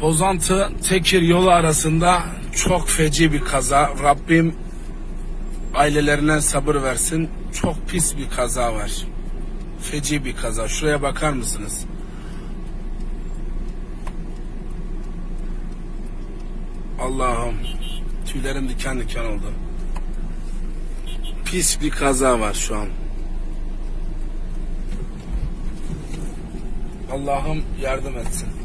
Pozantı Tekir yolu arasında çok feci bir kaza. Rabbim ailelerine sabır versin. Çok pis bir kaza var. Feci bir kaza. Şuraya bakar mısınız? Allah'ım tüylerim diken diken oldu. Pis bir kaza var şu an. Allah'ım yardım etsin.